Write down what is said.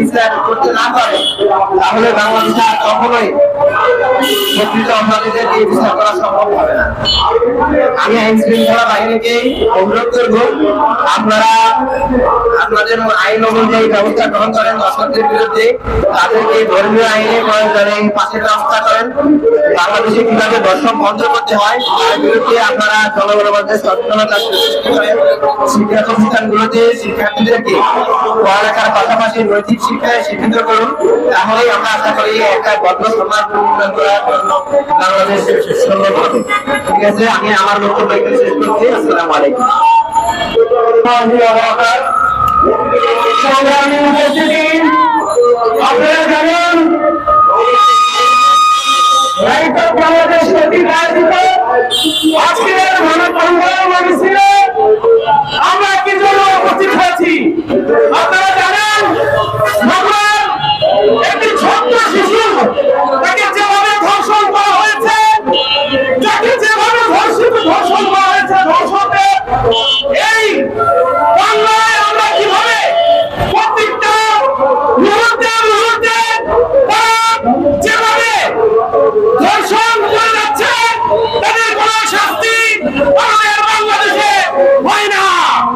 বিচার করতে না পারে, তাহলে বাংলাদেশে আর কখনোই প্রকৃত অপরাধীদের এই বিচার করা সম্ভব হবে না। আমি আইন শৃঙ্খলা বাহিনীকে অনুরোধ করব, আপনারা আপনাদের আইন অনুযায়ী ব্যবস্থা গ্রহণ করেন দর্শকদের বিরুদ্ধে। তাদেরকে ধর্মীয় আইনে প্রয়োগ করেন পাশে ব্যবস্থা করেন। বাংলাদেশে কীভাবে দর্শন বন্ধ করতে হয় তার আপনারা জনগণের মধ্যে সচেতনতা সৃষ্টি করেন শিক্ষা প্রতিষ্ঠানগুলোতে শিক্ষার্থীদেরকে পড়ালেখার পাশাপাশি নৈতিক শিক্ষায় শিক্ষিত করুন, তাহলেই আমরা আশা করি একটা গর্ব সমাজ উন্নয়ন করার জন্য বাংলাদেশ সম্ভব হবে। ঠিক আছে, আমি আমার বক্তব্য শেষ করছি। আসসালামু আলাইকুম। উপস্থিতি, আপনারা জানেন আজকের মানব আমরা কি জন্য উপস্থিত হয়েছি। আপনারা জানেন বাংলার একটি ছোট্ট শিশু তাকে যেভাবে ধর্ষণ করা হয়েছে যাকে যেভাবে ধর্ষিত ধর্ষণ করা হয়েছে ধর্ষণকে এই বাংলায় আমরা কীভাবে প্রত্যেকটা মুহূর্তে মুহূর্তে তারা যেভাবে ধর্ষণ করে যাচ্ছে তাদের কোন শাস্তি আমাদের বাংলাদেশে হয় না প্রিয় সংগ্রামী উপস্থিতি